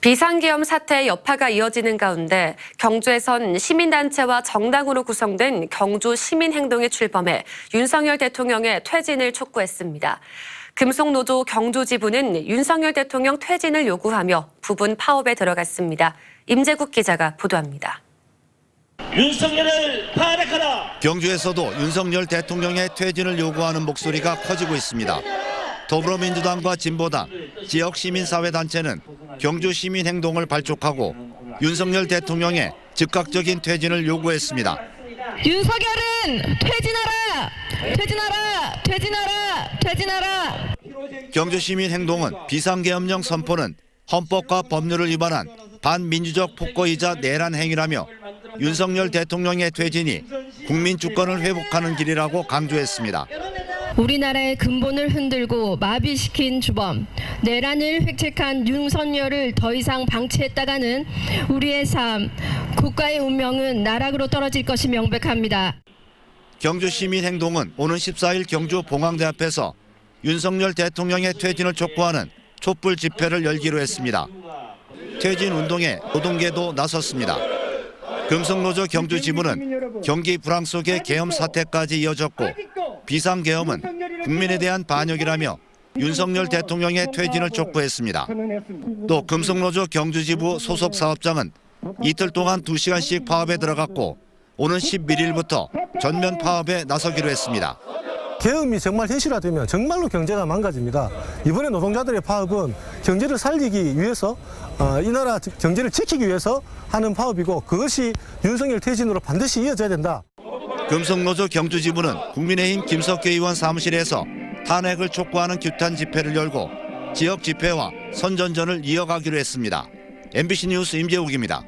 비상계엄 사태의 여파가 이어지는 가운데 경주에선 시민단체와 정당으로 구성된 경주 시민행동에 출범해 윤석열 대통령의 퇴진을 촉구했습니다. 금속노조 경주 지부는 윤석열 대통령 퇴진을 요구하며 부분 파업에 들어갔습니다. 임재국 기자가 보도합니다. 윤석열을 탄핵하라. 경주에서도 윤석열 대통령의 퇴진을 요구하는 목소리가 커지고 있습니다. 더불어민주당과 진보당, 지역 시민사회 단체는 경주 시민 행동을 발족하고 윤석열 대통령의 즉각적인 퇴진을 요구했습니다. 윤석열은 퇴진하라! 퇴진하라! 퇴진하라! 퇴진하라! 경주 시민 행동은 비상계엄령 선포는 헌법과 법률을 위반한 반민주적 폭거이자 내란 행위라며 윤석열 대통령의 퇴진이 국민 주권을 회복하는 길이라고 강조했습니다. 우리나라의 근본을 흔들고 마비시킨 주범, 내란을 획책한 윤석열을 더 이상 방치했다가는 우리의 삶, 국가의 운명은 나락으로 떨어질 것이 명백합니다. 경주 시민 행동은 오는 14일 경주 봉황대 앞에서 윤석열 대통령의 퇴진을 촉구하는 촛불 집회를 열기로 했습니다. 퇴진 운동에 노동계도 나섰습니다. 금속노조 경주 지부는 경기 불황 속의 계엄 사태까지 이어졌고 비상계엄은 국민에 대한 반역이라며 윤석열 대통령의 퇴진을 촉구했습니다. 또 금속노조 경주지부 소속 사업장은 이틀 동안 2시간씩 파업에 들어갔고 오는 11일부터 전면 파업에 나서기로 했습니다. 계엄이 정말 현실화되면 정말로 경제가 망가집니다. 이번에 노동자들의 파업은 경제를 살리기 위해서 어, 이 나라 경제를 지키기 위해서 하는 파업이고 그것이 윤석열 퇴진으로 반드시 이어져야 된다. 금속노조 경주지부는 국민의힘 김석계 의원 사무실에서 탄핵을 촉구하는 규탄 집회를 열고 지역 집회와 선전전을 이어가기로 했습니다. MBC 뉴스 임재욱입니다.